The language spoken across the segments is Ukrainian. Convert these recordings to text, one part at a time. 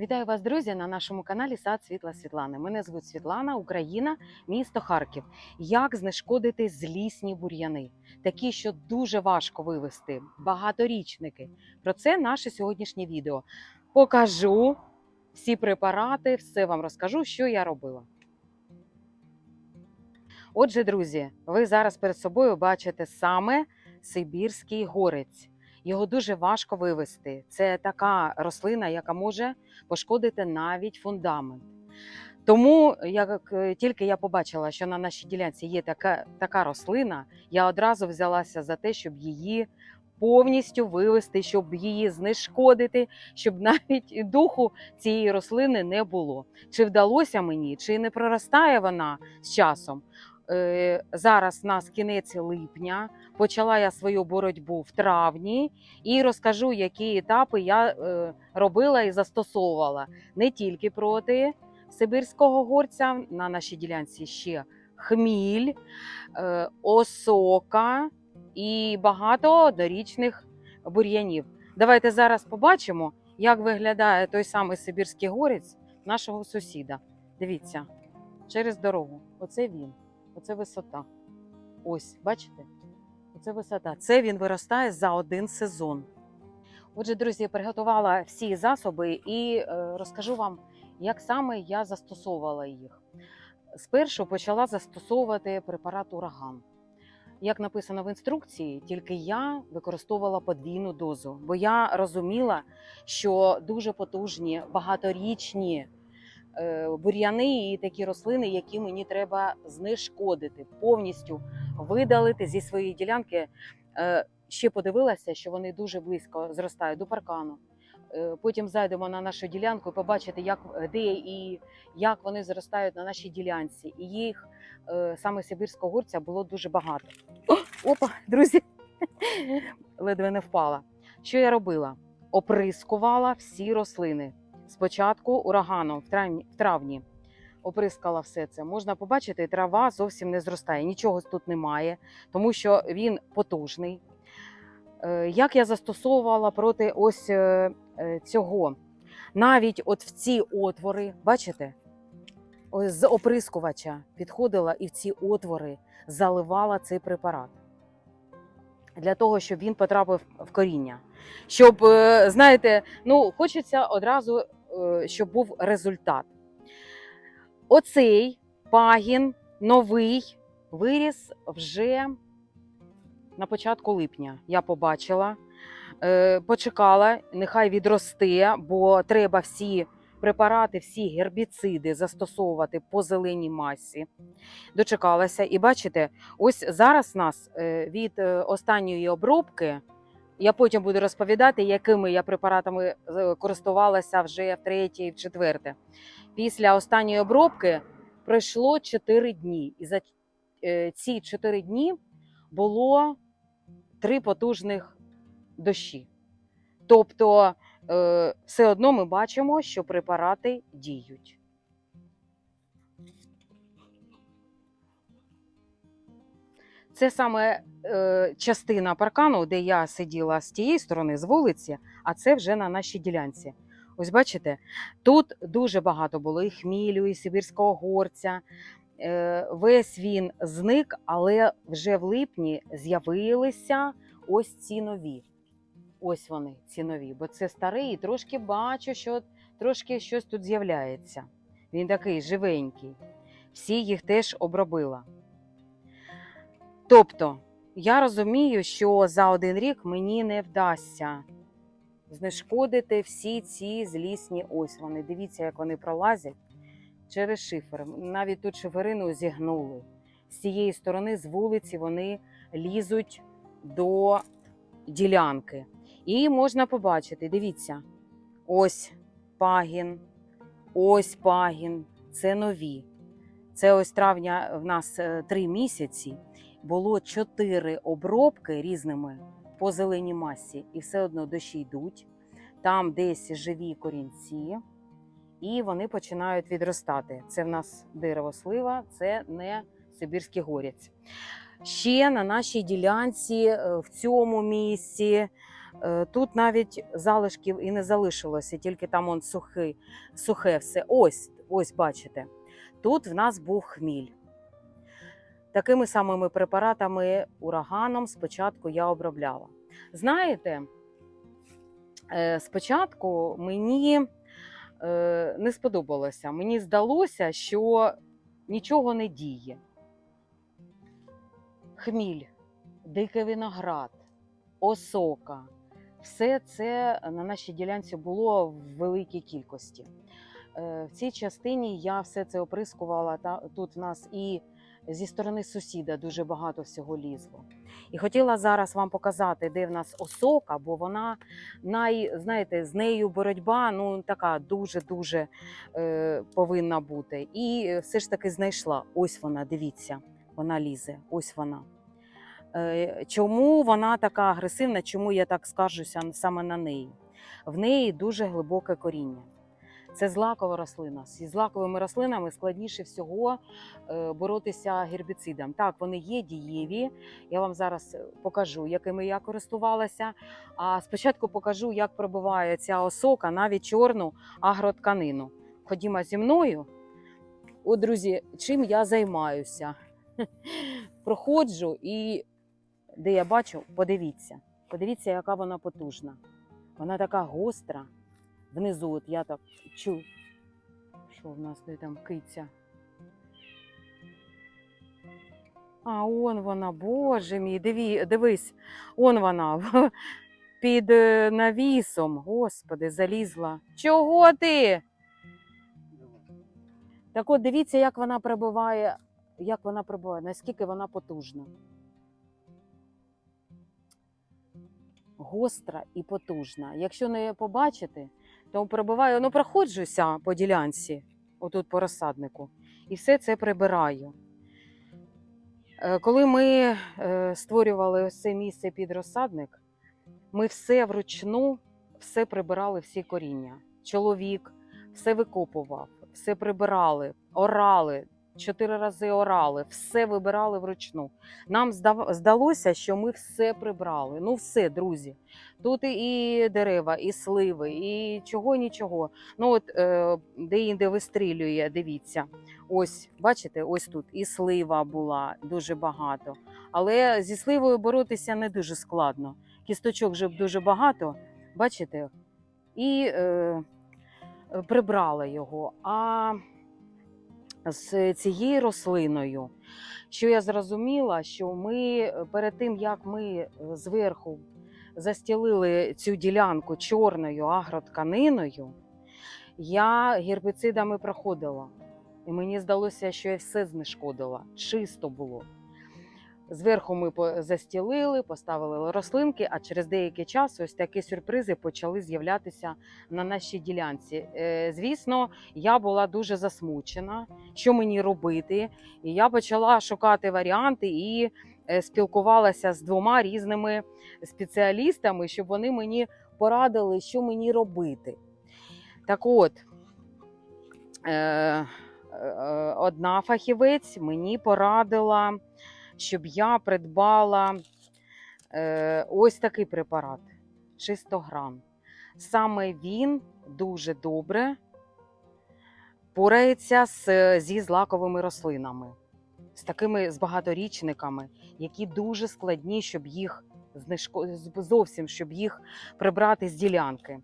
Вітаю вас, друзі, на нашому каналі Сад Світла Світлани. Мене звуть Світлана, Україна, місто Харків. Як знешкодити злісні бур'яни, такі, що дуже важко вивести, багаторічники. Про це наше сьогоднішнє відео. Покажу всі препарати, все вам розкажу, що я робила. Отже, друзі, ви зараз перед собою бачите саме Сибірський горець. Його дуже важко вивести. Це така рослина, яка може пошкодити навіть фундамент. Тому, як е, тільки я побачила, що на нашій ділянці є така, така рослина, я одразу взялася за те, щоб її повністю вивести, щоб її знешкодити, щоб навіть духу цієї рослини не було. Чи вдалося мені, чи не проростає вона з часом? Е, Зараз у нас кінець липня. Почала я свою боротьбу в травні і розкажу, які етапи я е, робила і застосовувала не тільки проти сибирського горця. На нашій ділянці ще хміль, е, осока і багато однорічних бур'янів. Давайте зараз побачимо, як виглядає той самий сибірський горець нашого сусіда. Дивіться, через дорогу. Оце він, оце висота. Ось, бачите? Оце висота. Це він виростає за один сезон. Отже, друзі, я приготувала всі засоби і е, розкажу вам, як саме я застосовувала їх. Спершу почала застосовувати препарат ураган. Як написано в інструкції, тільки я використовувала подвійну дозу, бо я розуміла, що дуже потужні багаторічні бур'яни і такі рослини, які мені треба знешкодити, повністю видалити зі своєї ділянки. Е, Ще подивилася, що вони дуже близько зростають до паркану. Е, Потім зайдемо на нашу ділянку і побачите, як де і як вони зростають на нашій ділянці. І їх е, саме сибірського горця було дуже багато. О, опа, друзі, ледве не впала. Що я робила? Оприскувала всі рослини. Спочатку ураганом в травні, в травні оприскала все це. Можна побачити, трава зовсім не зростає, нічого тут немає, тому що він потужний. Е, Як я застосовувала проти ось е, е, цього? Навіть от в ці отвори, бачите, ось з оприскувача підходила і в ці отвори заливала цей препарат для того, щоб він потрапив в коріння. Щоб, знаєте, ну, хочеться одразу, щоб був результат. Оцей пагін новий виріс вже на початку липня. Я побачила, е, почекала, нехай відросте, бо треба всі препарати, всі гербіциди застосовувати по зеленій масі. Дочекалася, і бачите, ось зараз нас е, від е, останньої обробки. Я потім буду розповідати, якими я препаратами е, користувалася вже в третє і в четверте. Після останньої обробки пройшло 4 дні. І за е, ці 4 дні було три потужних дощі. Тобто, е, все одно ми бачимо, що препарати діють. Це саме е, частина паркану, де я сиділа з тієї сторони, з вулиці, а це вже на нашій ділянці. Ось бачите, тут дуже багато було і хмілю, і сибірського горця. Е, весь він зник, але вже в липні з'явилися ось ці нові. Ось вони, ці нові, бо це старий, і трошки бачу, що трошки щось тут з'являється. Він такий живенький. Всі їх теж обробила. Тобто, я розумію, що за один рік мені не вдасться знешкодити всі ці злісні ось вони. Дивіться, як вони пролазять через шифер. Навіть тут шиферину зігнули. З цієї сторони, з вулиці, вони лізуть до ділянки. І можна побачити, дивіться, ось пагін, ось пагін, це нові. Це ось травня в нас е, три місяці. Було чотири обробки різними по зеленій масі, і все одно дощі йдуть. Там десь живі корінці, і вони починають відростати. Це в нас дерево слива, це не Сибірський горець. Ще на нашій ділянці е, в цьому місці Е, Тут навіть залишків і не залишилося, тільки там он сухий, сухе все. Ось, ось бачите. Тут в нас був хміль. Такими самими препаратами ураганом спочатку я обробляла. Знаєте, е, спочатку мені е, не сподобалося. Мені здалося, що нічого не діє. Хміль, дикий виноград, осока. Все це на нашій ділянці було в великій кількості. Е, В цій частині я все це оприскувала. Тут в нас і зі сторони сусіда дуже багато всього лізло. І хотіла зараз вам показати, де в нас осока, бо вона най, знаєте, з нею боротьба ну така дуже дуже е, повинна бути. І все ж таки знайшла. Ось вона, дивіться, вона лізе. Ось вона. Е, Чому вона така агресивна? Чому я так скаржуся саме на неї? В неї дуже глибоке коріння. Це злакова рослина. Зі злаковими рослинами складніше всього е, боротися гербіцидом. Так, вони є дієві. Я вам зараз покажу, якими я користувалася. А спочатку покажу, як пробиває ця осока навіть чорну агротканину. Ходімо зі мною. О, друзі, чим я займаюся? Проходжу і де я бачу, подивіться. Подивіться, яка вона потужна. Вона така гостра. Внизу, от я так чу. Що в нас де там киця? А, он вона, боже мій, диві, дивись, он вона під е, навісом. Господи, залізла. Чого ти? Так от дивіться, як вона прибуває, як вона прибуває, наскільки вона потужна. Гостра і потужна. Якщо не побачити, то перебуваю, ну проходжуся по ділянці, отут по розсаднику, і все це прибираю. Е, Коли ми е, створювали це місце під розсадник, ми все вручну, все прибирали, всі коріння. Чоловік все викопував, все прибирали, орали, чотири рази орали, все вибирали вручну. Нам здалося, що ми все прибрали. Ну, все, друзі. Тут і дерева, і сливи, і чого нічого. Ну от е, де-інде вистрілює, дивіться. Ось, бачите, ось тут і слива була дуже багато. Але зі сливою боротися не дуже складно. Кісточок вже дуже багато, бачите, і е, прибрала його. А з цією рослиною, що я зрозуміла, що ми е, перед тим, як ми е, зверху застілили цю ділянку чорною агротканиною, я гербіцидами проходила. І мені здалося, що я все знешкодила. Чисто було. Зверху ми застілили, поставили рослинки, а через деякий час ось такі сюрпризи почали з'являтися на нашій ділянці. Е, Звісно, я була дуже засмучена, що мені робити. І я почала шукати варіанти і е, спілкувалася з двома різними спеціалістами, щоб вони мені порадили, що мені робити. Так от, е, одна фахівець мені порадила, щоб я придбала е, ось такий препарат чистогран. Саме він дуже добре порається з, зі злаковими рослинами, з такими з багаторічниками, які дуже складні, щоб їх зовсім щоб їх прибрати з ділянки.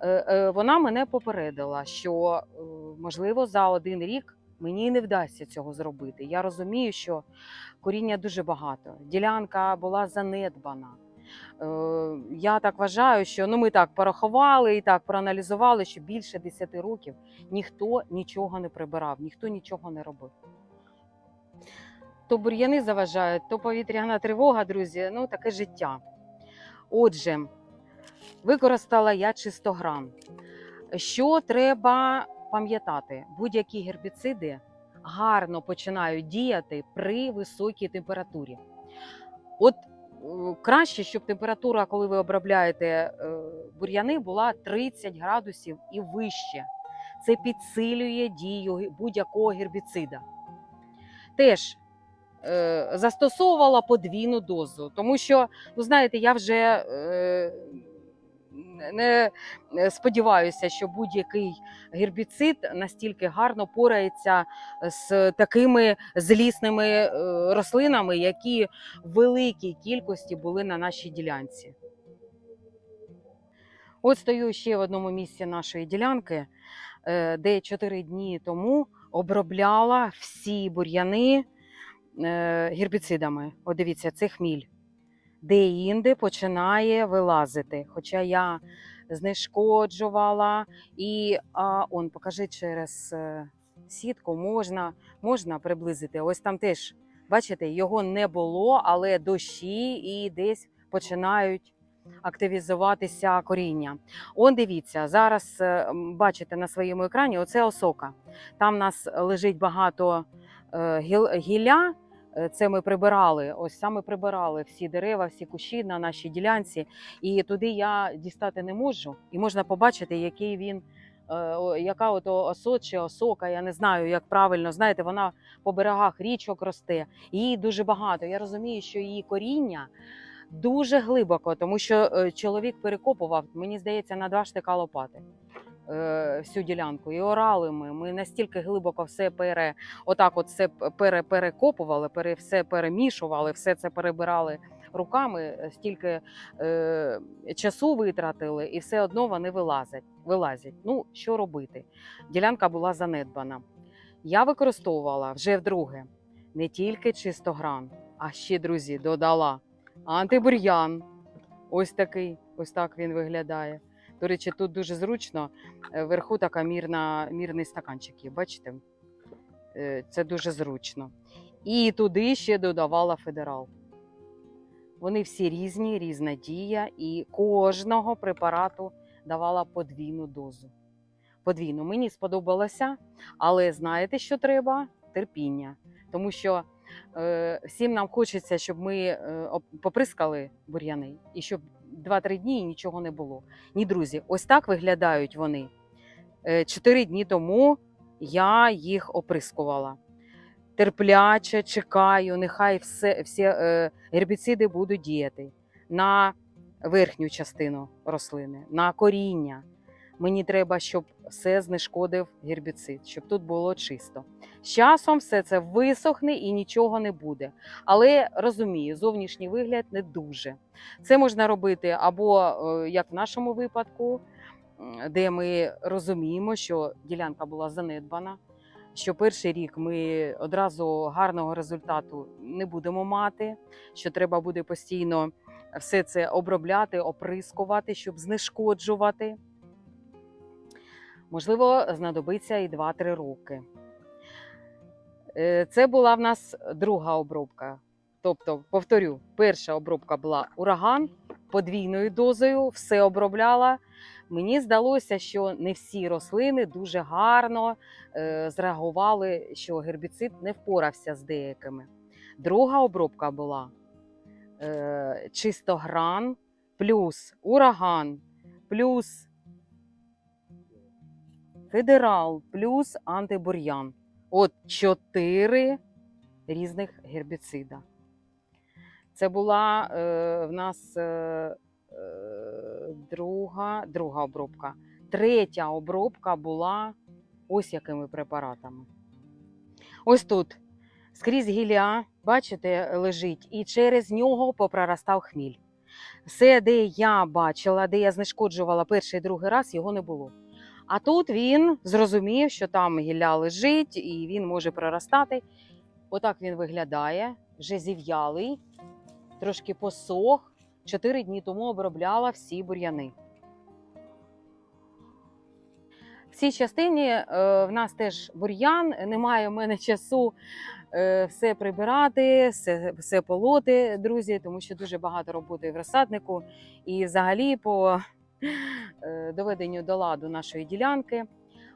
Е, е, Вона мене попередила, що е, можливо за один рік мені не вдасться цього зробити. Я розумію, що коріння дуже багато. Ділянка була занедбана. Е, Я так вважаю, що ну ми так порахували і так проаналізували, що більше 10 років ніхто нічого не прибирав, ніхто нічого не робив. То бур'яни заважають, то повітряна тривога, друзі, ну таке життя. Отже, використала я чистогран. Що треба пам'ятати? Будь-які гербіциди гарно починають діяти при високій температурі. От краще, щоб температура, коли ви обробляєте е, бур'яни, була 30 градусів і вище. Це підсилює дію будь-якого гербіцида. Теж е, застосовувала подвійну дозу, тому що, ну знаєте, я вже е, не сподіваюся, що будь-який гербіцид настільки гарно порається з такими злісними е, рослинами, які в великій кількості були на нашій ділянці. От стою ще в одному місці нашої ділянки, е, де 4 дні тому обробляла всі бур'яни е, гербіцидами. От дивіться, це хміль. Де-інде починає вилазити. Хоча я знешкоджувала і а, он, покажи через е, сітку, можна, можна приблизити. Ось там теж, бачите, його не було, але дощі і десь починають активізуватися коріння. Он дивіться, зараз е, бачите на своєму екрані, оце осока. Там у нас лежить багато е, гіл- гілля. Е, Це ми прибирали. Ось саме прибирали всі дерева, всі кущі на нашій ділянці. І туди я дістати не можу. І можна побачити, який він, е, яка ото осот чи осока. Я не знаю, як правильно. Знаєте, вона по берегах річок росте. Її дуже багато. Я розумію, що її коріння дуже глибоко, тому що е, чоловік перекопував, мені здається, на два штика лопати. Е, Всю ділянку і орали ми. Ми настільки глибоко все пере, отак, от все пере, перекопували, пере, все перемішували, все це перебирали руками, е, стільки е, часу витратили, і все одно вони вилазять. вилазять. Ну що робити? Ділянка була занедбана. Я використовувала вже вдруге не тільки чистогран, а ще, друзі, додала антибур'ян. Ось такий, ось так він виглядає. До речі, тут дуже зручно. е, Вверху така мірна, мірний стаканчик є, бачите? Е, Це дуже зручно. І туди ще додавала федерал. Вони всі різні, різна дія, і кожного препарату давала подвійну дозу. Подвійну. Мені сподобалося, але знаєте, що треба? Терпіння. Тому що е, всім нам хочеться, щоб ми е, поприскали бур'яни і щоб 2-3 дні і нічого не було. Ні, друзі, ось так виглядають вони. Е, Чотири дні тому я їх оприскувала. Терпляче чекаю, нехай все, всі е, гербіциди будуть діяти на верхню частину рослини, на коріння. Мені треба, щоб все знешкодив гербіцид, щоб тут було чисто. З часом все це висохне і нічого не буде. Але розумію, зовнішній вигляд не дуже. Це можна робити або е, як в нашому випадку, де ми розуміємо, що ділянка була занедбана. Що перший рік ми одразу гарного результату не будемо мати, що треба буде постійно все це обробляти, оприскувати, щоб знешкоджувати. Можливо, знадобиться і 2-3 роки. Е, Це була в нас друга обробка. Тобто, повторю, перша обробка була ураган подвійною дозою, все обробляла. Мені здалося, що не всі рослини дуже гарно е, зреагували, що гербіцид не впорався з деякими. Друга обробка була е, чистогран плюс ураган, плюс федерал, плюс антибур'ян. От чотири різних гербіцида. Це була е, в нас е, е, друга, друга обробка. Третя обробка була ось якими препаратами. Ось тут скрізь гілля, бачите, лежить, і через нього попроростав хміль. Все, де я бачила, де я знешкоджувала перший і другий раз, його не було. А тут він зрозумів, що там гілля лежить і він може проростати. Отак він виглядає, вже зів'ялий, трошки посох. Чотири дні тому обробляла всі бур'яни. В цій частині е, в нас теж бур'ян, немає в мене часу е, все прибирати, все, все полоти, друзі, тому що дуже багато роботи в розсаднику і взагалі по доведенню до ладу нашої ділянки.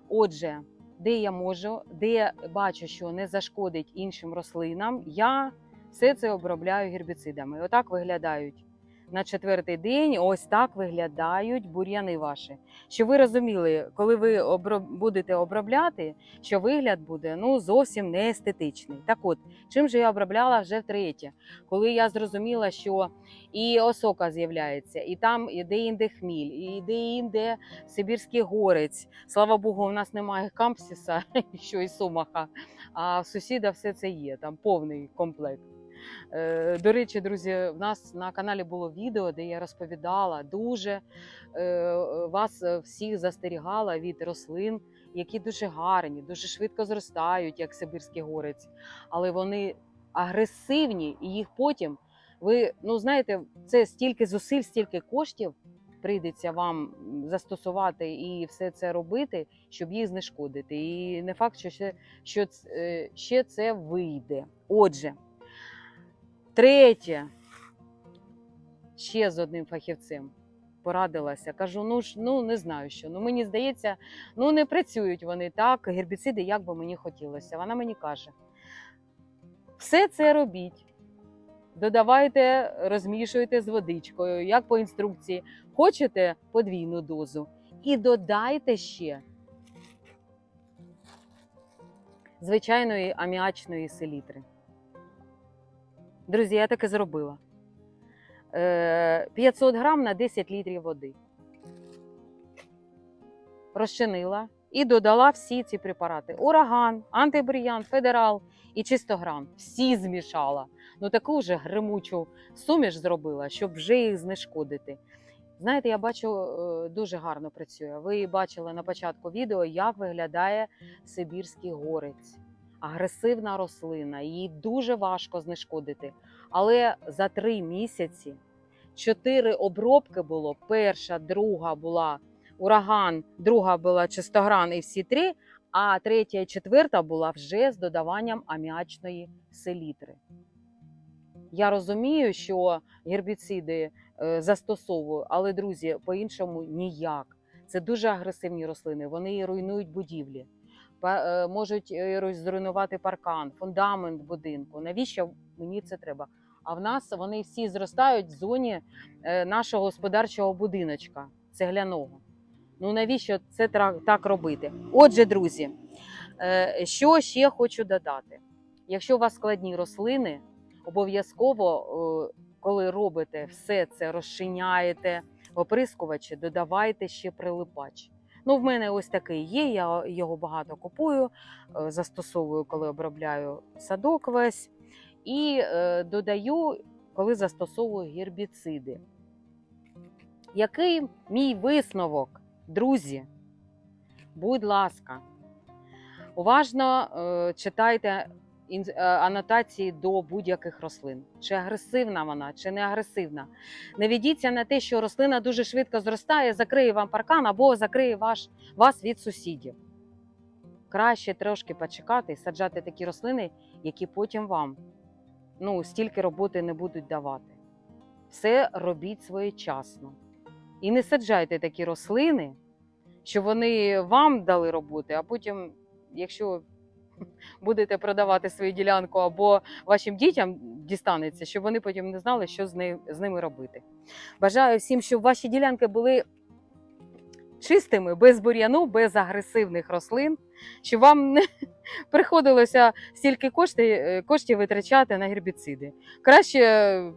Отже, де я можу, де бачу, що не зашкодить іншим рослинам, я все це обробляю гербіцидами. Отак виглядають на четвертий день ось так виглядають бур'яни ваші. Щоб ви розуміли, коли ви обро- будете обробляти, що вигляд буде ну зовсім не естетичний. Так от, чим же я обробляла вже втретє, коли я зрозуміла, що і осока з'являється, і там іде інде хміль, і іде інде Сибірський горець. Слава Богу, у нас немає кампсіса, що і сумаха, а в сусіда все це є, там повний комплект. Е, До речі, друзі, в нас на каналі було відео, де я розповідала дуже е, вас е, всіх застерігала від рослин, які дуже гарні, дуже швидко зростають, як Сибірський горець, але вони агресивні, і їх потім ви ну знаєте, це стільки зусиль, стільки коштів прийдеться вам застосувати і все це робити, щоб їх знешкодити. І не факт, що ще, що ще це вийде. Отже, третє, ще з одним фахівцем порадилася. Кажу, ну ж ну не знаю що. Ну мені здається, ну не працюють вони так, гербіциди, як би мені хотілося. Вона мені каже: все це робіть. Додавайте, розмішуйте з водичкою, як по інструкції. Хочете подвійну дозу. І додайте ще звичайної аміачної селітри. Друзі, я так і зробила. Е, 500 грам на 10 літрів води. Розчинила і додала всі ці препарати: ураган, антибріян, федерал і чистогран. Всі змішала. Ну таку вже гримучу суміш зробила, щоб вже їх знешкодити. Знаєте, я бачу, е, дуже гарно працює. Ви бачили на початку відео, як виглядає Сибірський горець. Агресивна рослина, її дуже важко знешкодити. Але за три місяці чотири обробки було. Перша, друга була ураган, друга була чистогран і всі три, а третя і четверта була вже з додаванням аміачної селітри. Я розумію, що гербіциди е, застосовую, але друзі, по-іншому ніяк. Це дуже агресивні рослини. Вони руйнують будівлі, можуть е, зруйнувати паркан, фундамент будинку. Навіщо мені це треба? А в нас вони всі зростають в зоні е, нашого господарчого будиночка цегляного. Ну навіщо це так робити? Отже, друзі, е, що ще хочу додати? Якщо у вас складні рослини, обов'язково, е, коли робите все це, розчиняєте оприскувачі, додавайте ще прилипач. Ну, в мене ось такий є, я його багато купую, е, застосовую, коли обробляю садок весь, і е, додаю, коли застосовую гербіциди. Який мій висновок, друзі? Будь ласка, уважно е, читайте анотації до будь-яких рослин. Чи агресивна вона, чи не агресивна. Не ведіться на те, що рослина дуже швидко зростає, закриє вам паркан або закриє ваш, вас від сусідів. Краще трошки почекати і саджати такі рослини, які потім вам ну, стільки роботи не будуть давати. Все робіть своєчасно. І не саджайте такі рослини, що вони вам дали роботи, а потім, якщо будете продавати свою ділянку або вашим дітям дістанеться, щоб вони потім не знали, що з, нею, з ними робити. Бажаю всім, щоб ваші ділянки були чистими, без бур'яну, без агресивних рослин, щоб вам не приходилося стільки коштів, коштів витрачати на гербіциди. Краще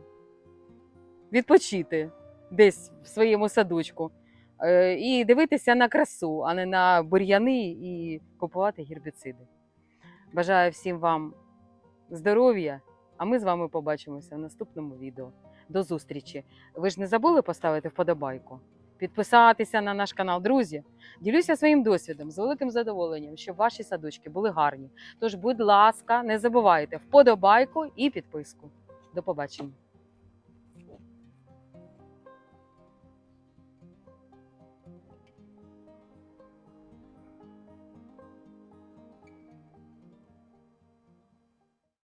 відпочити десь в своєму садочку е, і дивитися на красу, а не на бур'яни і купувати гербіциди. Бажаю всім вам здоров'я, а ми з вами побачимося в наступному відео. До зустрічі! Ви ж не забули поставити вподобайку? Підписатися на наш канал, друзі. Ділюся своїм досвідом з великим задоволенням, щоб ваші садочки були гарні. Тож, будь ласка, не забувайте вподобайку і підписку. До побачення.